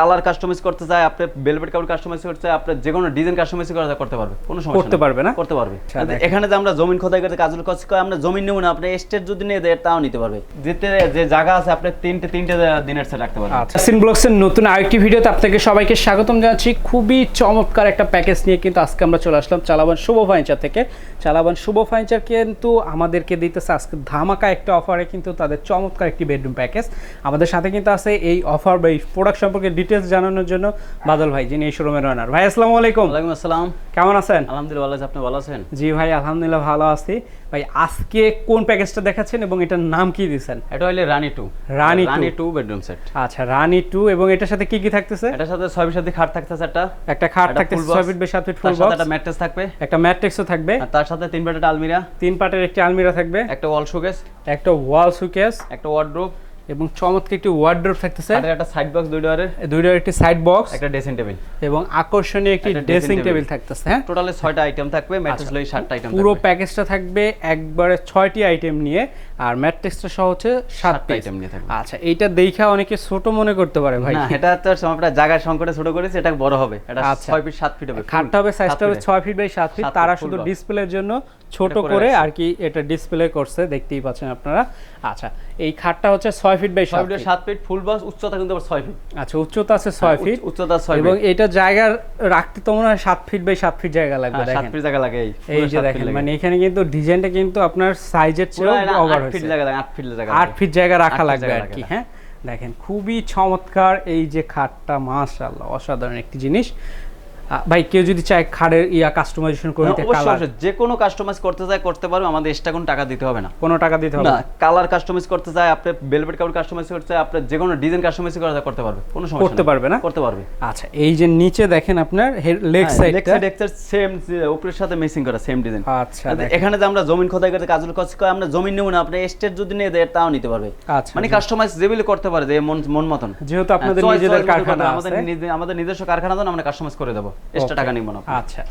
Colour customise করতে চায় আপনি বেলভেট কাপড় কাস্টমাইজ করতে চায় আপনি যে কোনো ডিজাইন কাস্টমাইজ করতে করতে পারবে কোনো সমস্যা করতে পারবে না? করতে পারবে। আচ্ছা। এখানে যে আমরা জমিন খোদাই করতে কাজল কাজ করে আমরা জমিন নেব না আপনি এস্টেট যদি নিয়ে দেয় তাও নিতে পারবে। যেতে যে জায়গা আছে আপনি তিনটে তিনটে দিনের সেট রাখতে পারবেন। আচ্ছা সিন ব্লগসের নতুন আরেকটি ভিডিওতে আপনাকে সবাইকে স্বাগতম জানাচ্ছি। খুবই চমৎকার একটা প্যাকেজ নিয়ে কিন্তু আজকে আমরা চলে আসলাম চালাবান শুভ ফার্নিচার থেকে। চালাবান শুভ ফার্নিচার কিন্তু আমাদেরকে দিতেছে আজকে ধামাকা একটা অফারে কিন্তু তাদের চমৎকার একটি বেডরুম প্যাকেজ আমাদের সাথে কিন্তু আছে এই অফার বা এই প্রোডাক্ট সম্পর্কে ডিটেলস জানানোর জন্য বাদল ভাই যিনি এই শোরুমের রানার ভাই আসসালামু আলাইকুম। ওয়ালাইকুম আসসালাম। কেমন আছেন? আলহামদুলিল্লাহ ভালো আপনি ভালো আছেন? জি ভাই আলহামদুলিল্লাহ ভালো আছি। ভাই আজকে কোন প্যাকেজটা দেখাচ্ছেন এবং এটার নাম কি দিয়েছেন এটা হইলে Rani two Rani. Rani two bedroom set আচ্ছা রানী টু এবং এটার সাথে কি কি থাকতেছে? এটার সাথে ছয় ফিট সাথে খাট থাকতেছে একটা। একটা খাট থাকতেছে ছয় ফিট বাই সাত ফিট ফুল বক্স একটা ম্যাট্রেস থাকবে। একটা ম্যাট্রিক্সও থাকবে। আর তার সাথে তিন বেডের আলমিরা। তিন পাটের একটি আলমিরা থাকবে। একটা ওয়াল শোকেস একটা ওয়াল সুকেস একটা ওয়ার্ড্রোব এবং চমৎকার একটি ওয়ার্ড্রোপ থাকতেছে। একটা সাইড বক্স দুই ডোয়ারের। দুইটার একটি সাইড বক্স একটা ড্রেসিং টেবিল এবং আকর্ষণীয় একটি ড্রেসিং টেবিল থাকতেছে হ্যাঁ? টোটালে ছয়টা আইটেম থাকবে ম্যাট্রেস লই সাতটা আইটেম পুরো প্যাকেজটা থাকবে একবারে ছয়টি আইটেম নিয়ে আর ম্যাট্রেসটা সহ হচ্ছে সাত আইটেম নিয়ে থাকবে। আচ্ছা এইটা দেখা অনেকে ছোট মনে করতে পারে ভাই। না এটা তো আমরা জায়গার সংকটে ছোট করেছি এটা বড় হবে। এটা আচ্ছা। ছয় ফিট সাত ফিট হবে খাটটা হবে সাইজটা হবে ছয় ফিট বাই সাত ফিট তারা শুধু ডিসপ্লের জন্য ছোট করে আর কি এটা ডিসপ্লে করছে দেখতেই পাচ্ছেন আপনারা। আচ্ছা এই খাটটা হচ্ছে ছয় ফিট বাই ছয় সাত ফিট ফিট সাত ফিট ফুল বক্স উচ্চতা কিন্তু আবার ছয় ফিট আচ্ছা উচ্চতা আছে ছয় ফিট উচ্চ- উচ্চতা ছয় এবং এটা জায়গা রাখতে তো মনে হয় সাত ফিট বাই সাত ফিট জায়গা লাগবে হ্যাঁ, দেখেন। ফিট জায়গা লাগে এই এই যে দেখেন মানে এখানে কিন্তু ডিজাইনটা কিন্তু আপনার সাইজের এটা ওভার আট ফিট জায়গা লাগে আট ফিট জায়গা আট লাগে। ফিট জায়গা রাখা লাগবে আর কি হ্যাঁ? দেখেন খুবই চমৎকার এই যে খাটটা মাশাআল্লাহ অসাধারণ একটি জিনিস। ভাই কেউ যদি চায় খাড়ের ইয়া কাস্টমাইজেশন করে অবশ্যই, কালার। যে কোনো কাস্টমাইজ করতে চায় করতে পারবে আমাদের এক্সট্রা কোনো টাকা দিতে হবে না। কোনো টাকা দিতে হবে না। কালার কাস্টমাইজ করতে চায় আপনি বেলভেট কাপড় কাস্টমাইজ করতে চায় আপনি যে কোনো ডিজাইন কাস্টমাইজ করতে করতে পারবে। কোনো সমস্যা করতে পারবে না? করতে পারবে। আচ্ছা এই যে নিচে দেখেন আপনার লেগ হ্যাঁ, সাইডটা সেম উপরের সাথে মেসিং করা সেম ডিজাইন আচ্ছা এখানে যে আমরা জমিন খোদাই করতে কাজল কাজ করে আমরা জমিন নেব না আপনি এস্টেট যদি নিয়ে দেয় তাও নিতে পারবে। আচ্ছা মানে কাস্টমাইজ যেগুলো করতে পারে যে মন মন মতন। যেহেতু আপনাদের হ্যাঁ, নিজেদের কারখানা আমাদের আমাদের নিজস্ব কারখানা তো আমরা কাস্টমাইজ করে দেবো। এক্সট্রা টাকা নিব না আচ্ছা।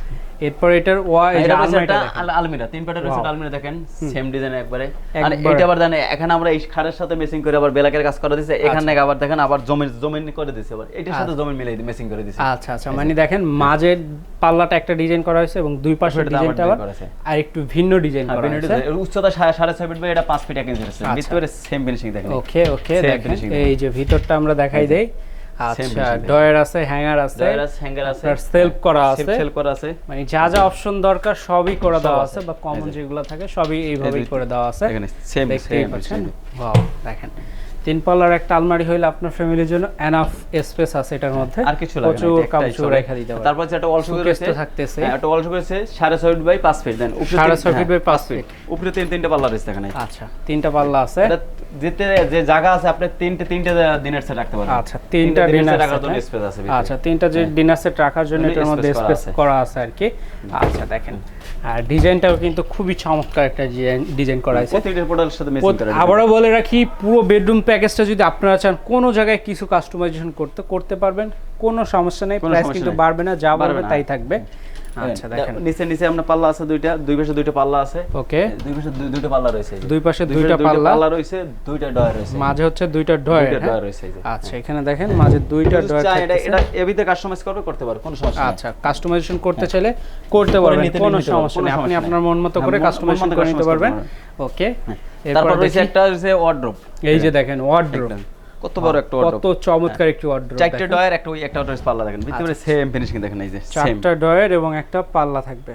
এরপর এটার ওয়া এই যে এটা হচ্ছে আলমারিটা একটা দেখেন। আল- আলমিরা তিন পাটের রয়েছে আলমিরা দেখেন সেম ডিজাইন একবারে। আর এটা আবার দেন এখানে আমরা এই খাড়ের সাথে মেসিং করে আবার বেলাকের কাজ করে এখানে আচ্ছা। আবার দেখেন আবার জমিন জমিন করে দিছে আবার। এটার সাথে জমিন মিলাই দিয়ে মেসিং করে দিছে। আচ্ছা আচ্ছা। মানে দেখেন মাঝের পাল্লাটা একটা ডিজাইন করা হয়েছে এবং দুই দুইটা ডিজাইনটা আবার। আর একটু ভিন্ন ডিজাইন হ্যাঁ, করা হয়েছে। উচ্চতা সাড়ে সাড়ে ছয় ফিট বাই এটা পাঁচ ফিট এক ইঞ্চি আছে। আচ্ছা। ভিতরে সেম ফিনিশিং দেখেন। ওকে ওকে এই যে ভিতরটা আমরা দেখাই দেই। আচ্ছা ডয়ার আছে হ্যাঙ্গার আছে ডয়ার আছে হ্যাঙ্গার আছে। সেলফ করা আছে। সেলফ করা আছে। মানে যা যা অপশন দরকার সবই করে দেওয়া আছে। বা কমন যেগুলো থাকে সবই এইভাবেই করে দেওয়া আছে। এখানে সেম সেম দেখেন। তিন পাল্লার একটা আলমারি হইলে আপনার ফ্যামিলির জন্য এনাফ স্পেস আছে এটার মধ্যে। আর কিছু লাগে প্রচুর কাপড়। রেখে দিতে পারবেন তারপর যে একটা অল রয়েছে তো থাকতেছে। হ্যাঁ, একটা সাড়ে ছয় ফিট বাই পাঁচ ফিট দেন উপরে সাড়ে তিন- ছয় ফিট হ্যাঁ, বাই পাঁচ ফিট উপরে তিন তিনটে পাল্লা রয়েছে এখানে। আচ্ছা তিনটা পাল্লা আছে। এটা যেতে যে জায়গা আছে আপনি তিনটে তিনটে দিনের সেট রাখতে পারবেন। আচ্ছা তিনটা ডিনার set রাখার জন্য স্পেস আছে আচ্ছা তিনটা যে ডিনার সেট রাখার জন্য এটার মধ্যে স্পেস আছে। করা আছে আর কি। আচ্ছা দেখেন। আর ডিজাইনটাও কিন্তু খুবই চমৎকার একটা ডিজাইন করা আছে প্রত্যেকটা প্রোডাক্টের সাথে প্রত- করা আবারও বলে রাখি পুরো বেডরুম প্যাকেজটা যদি আপনারা চান কোনো জায়গায় কিছু কাস্টমাইজেশন করতে করতে পারবেন। কোনো সমস্যা নেই প্রাইস কিন্তু বাড়বে না যা বাড়বে তাই থাকবে। আচ্ছা দেখেন। নিচে নিচে আপনার পাল্লা আছে দুইটা দুই পাশে দুইটা পাল্লা আছে। ওকে দুই পাশে দুই- দুইটা পাল্লা রয়েছে। দুই পাশে দুইটা পাল্লা। পাল্লা রয়েছে দুইটা ডয়ার রয়েছে। মাঝে হচ্ছে দুইটা ডয়ার দুইটা ডয়ার রয়েছে এই যে। আচ্ছা এখানে দেখেন মাঝে দুইটা যদি ডয়ার চায় এটা এটা এবিতে কাস্টমাইজ করবে করতে পারবে কোনো সমস্যা আচ্ছা কাস্টমাইজেশন করতে চাইলে করতে পারবেন কোনো সমস্যা নেই। আপনি আপনার মন মতো হ্যাঁ, করে কাস্টমাইজেশন করে নিতে পারবেন। ওকে তারপর রয়েছে একটা রয়েছে ওয়ার্ড্রোপ এই যে দেখেন ওয়ার্ড্রোব কত বড় একটা কত চমৎকার একটি ওয়ার্ড্রোব চারটে ডয়ার একটা ওই একটা রয়েছে পাল্লা দেখেন। ভিতরে সেম ফিনিশিং দেখেন এই যে চারটা ডয়ের এবং একটা পাল্লা থাকবে।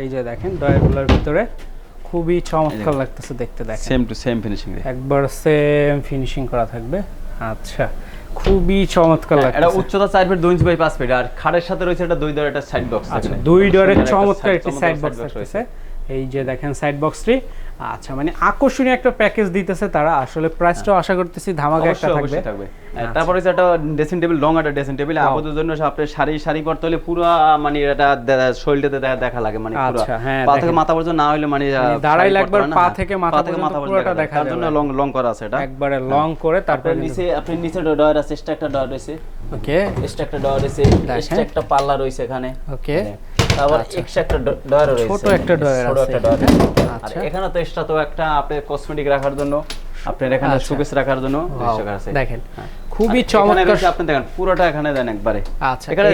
এই যে দেখেন ডয়ারগুলোর ভিতরে খুবই চমৎকার লাগতেছে দেখতে দেখেন। সেম টু সেম ফিনিশিং একবার সেম ফিনিশিং করা থাকবে। আচ্ছা খুবই চমৎকার এটা লাগতেছে। উচ্চতা 4 ফিট 2 ইঞ্চি বাই 5 ফিট আর খাড়ের সাথে রয়েছে একটা দুই দর একটা সাইড বক্স আচ্ছা দুই ডোরের চমৎকার একটি সাইড বক্স থাকতেছে। এই যে দেখেন সাইড বক্সটি আচ্ছা মানে আকর্ষণীয় একটা প্যাকেজ দিতেছে তারা। আসলে প্রাইসটাও আশা করতেছি ধামাকা একটা থাকবে। থাকবে। তারপর হচ্ছে একটা ড্রেসিং টেবিল লং একটা ড্রেসিং টেবিল আপাতত জন্য আপনি শাড়ি শাড়ি পরতে হলে পুরো মানে এটা শরীরটাতে দেখা লাগে মানে পুরো। আচ্ছা, হ্যাঁ, পা থেকে মাথা পর্যন্ত না হলে মানে মানে দাঁড়াই লাগবার পরতে হয় পা হ্যাঁ। থেকে মাথা পর্যন্ত পুরোটা দেখা তার জন্য লং লং করা আছে এটা। একবারে লং করে তারপরে নিচে আপনি নিচে ডয়ার আছে এক্সট্রা একটা ডয়ার রয়েছে ওকে এক্সট্রা একটা ডয়ার রয়েছে দেখেন। এক্সট্রা একটা পাল্লা রয়েছে এখানে। ওকে তারপর এক্সট্রা একটা ডয়ার রয়েছে ছোট একটা ডয়ার আছে একটা ডয়ার এখানে। আর আচ্ছা। এখানে তো এক্সট্রা তো একটা আপনি কসমেটিক রাখার জন্য আপনার এখানে আচ্ছা। শোকেস রাখার জন্য রাখা আছে দেখেন খুবই চমৎকার আপনি দেখেন পুরোটা এখানে দেন একবারে। আচ্ছা এখানে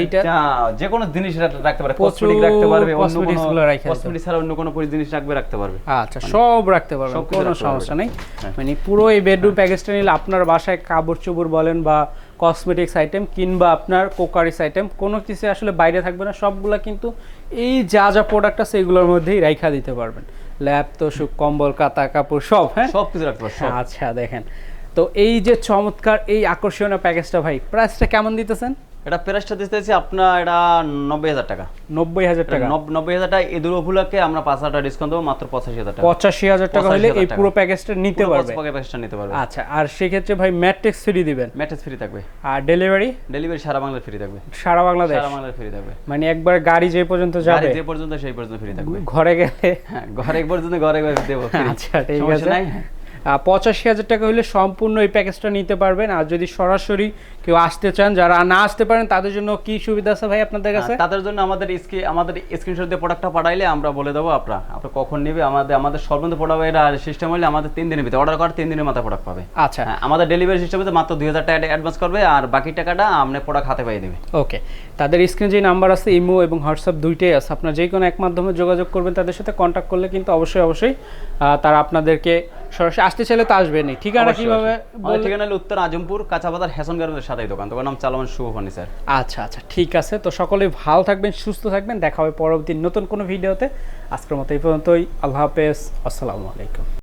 যে কোনো জিনিস রাখতে পারে কসমেটিক রাখতে পারবে অন্য কোনো গুলো রাখা যেতে কসমেটিক ছাড়া অন্য কোনো জিনিস রাখবে রাখতে পারবে। আচ্ছা সব রাখতে সবকিছু কোনো সমস্যা নেই। হ্যাঁ। মানে পুরো এই বেডরুম প্যাকেজটা নিলে আপনার বাসায় কাপড় চোপড় বলেন বা কসমেটিক্স আইটেম কিংবা আপনার কোকারিস আইটেম কোনো কিছু আসলে বাইরে থাকবে না সবগুলা কিন্তু এই যা যা প্রোডাক্ট আছে এগুলোর মধ্যেই রাইখা দিতে পারবেন। ল্যাপ তোষক কম্বল কাতা কাপড় সব হ্যাঁ? সব কিছু রাখতে পারবেন আচ্ছা দেখেন। তো এই যে চমৎকার এই আকর্ষণীয় প্যাকেজটা ভাই প্রাইসটা কেমন দিতেছেন? এটা প্রাইসটা দিতেছি আপনার এটা নব্বই হাজার টাকা। নব্বই হাজার টাকা। নব- নব্বই হাজার টাকা ঈদুল উপলক্ষে আমরা পাঁচ হাজার টাকা ডিসকাউন্ট দেবো মাত্র পঁচাশি হাজার টাকা। পঁচাশি হাজার টাকা হলে এই পুরো প্যাকেজটা নিতে পারবে। প্যাকেজটা নিতে পারবে। আচ্ছা আর সেক্ষেত্রে ভাই ম্যাট্রিক্স ফ্রি দিবেন? ম্যাট্রেস ফ্রি থাকবে। আর ডেলিভারি ডেলিভারি সারা বাংলা ফ্রি থাকবে। সারা বাংলাদেশ? সারা বাংলা ফ্রি থাকবে। মানে একবার গাড়ি যে পর্যন্ত গাড়ি যাবে। যে পর্যন্ত সেই পর্যন্ত ফ্রি থাকবে। ঘরে গেলে? হ্যাঁ ঘরে পর্যন্ত ঘরে দেবো আচ্ছা ঠিক আছে। পঁচাশি হাজার টাকা হলে সম্পূর্ণ এই প্যাকেজটা নিতে পারবেন। আর যদি সরাসরি কেউ আসতে চান যারা না আসতে পারেন তাদের জন্য কি সুবিধা আছে ভাই আপনাদের কাছে? তাদের জন্য আমাদের স্ক্রি আমাদের স্ক্রিনশট দিয়ে প্রোডাক্টটা পাঠাইলে আমরা বলে দেবো আপনারা। আপনার কখন নেবে আমাদের আমাদের সর্বন্ত প্রোডাক্ট এটা সিস্টেম হলে আমাদের তিন দিনের ভিতরে অর্ডার করার তিন দিনের মাথায় প্রোডাক্ট পাবে। আচ্ছা। হ্যাঁ, আমাদের ডেলিভারি সিস্টেমে মাত্র দুই হাজার টাকা অ্যাডভান্স করবে আর বাকি টাকাটা আপনি প্রোডাক্ট হাতে পাই দেবে। ওকে তাদের স্ক্রিনে যে নাম্বার আছে ইমো এবং হোয়াটসঅ্যাপ দুইটাই আছে। আপনার যে কোনো এক মাধ্যমে যোগাযোগ করবেন তাদের সাথে কন্ট্যাক্ট করলে কিন্তু অবশ্যই অবশ্যই তারা আপনাদেরকে সরাসরি আসতে চাইলে তো আসবেনই। ঠিকানা কীভাবে? বলে ঠিকানা হলো উত্তর আজমপুর কাঁচাবাজার হ্যাসন গার্মেন্টের সাথেই দোকান। দোকান নাম চালমান শুভ ফার্নিচার আচ্ছা আচ্ছা ঠিক আছে। তো সকলে ভালো থাকবেন সুস্থ থাকবেন। দেখা হবে পরবর্তী নতুন কোনো ভিডিওতে। আজকের মতো এই পর্যন্তই। আল্লাহ হাফেজ। আসসালামু আলাইকুম।